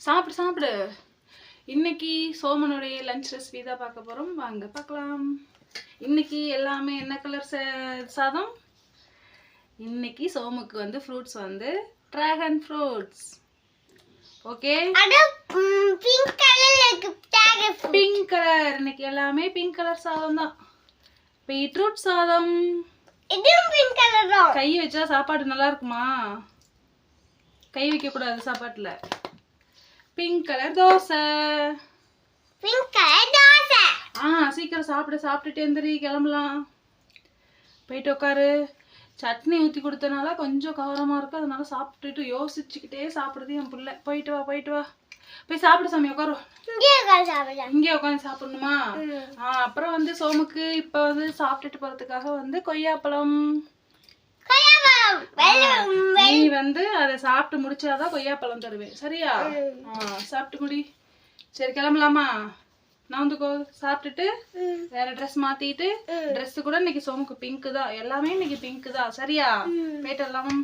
சாப்பிடு சாப்பிடு. இன்னைக்கு சோமனுடைய லஞ்ச் ரெசிபி தான் பார்க்க போகிறோம் வாங்க பார்க்கலாம். இன்னைக்கு எல்லாமே என்ன கலர் சாதம்? இன்னைக்கு சோமுக்கு வந்து ஃப்ரூட்ஸ் வந்து dragon fruits okay pink dragon pink colour இன்னைக்கு எல்லாமே பிங்க் கலர் சாதம் தான். பீட்ரூட் சாதம். கலர் கை வச்சா சாப்பாடு நல்லா இருக்குமா? கை வைக்க கூடாது சாப்பாட்டுல. Pink colour dosa. Pink colour dosa. ஆ சீக்கிரம் சாப்பிட சாப்பிட்டுட்டு எந்திரி கிளம்பலாம். போயிட்டு உட்காரு சட்னி ஊற்றி கொடுத்தனால கொஞ்சம் கவரமாக இருக்கு. அதனால சாப்பிட்டுட்டு யோசிச்சுக்கிட்டே சாப்பிடுது என் பிள்ளை. போயிட்டு வா போயிட்டு வா. போய் சாப்பிடு சாமி உட்காரு இங்கே உட்காந்து சாப்பிடணுமா? அப்புறம் வந்து சோமுக்கு இப்போ வந்து சாப்பிட்டுட்டு போகிறதுக்காக வந்து கொய்யாப்பழம். வந்து அதை சாப்பிட்டு முடிச்சாதான் கொய்யாப்பழம் தருவேன். சரியா? ஆ சாப்பிட்டு முடி. சரி கிளம்பலாமா? நான் வந்துக்கோ சாப்பிட்டுட்டு வேற ட்ரெஸ் மாத்திட்டு Dress கூட இன்னைக்கு சோமுக்கு பிங்க் தான். எல்லாமே இன்னைக்கு பிங்க் தான். சரியா? போயிட்டு வரலாம்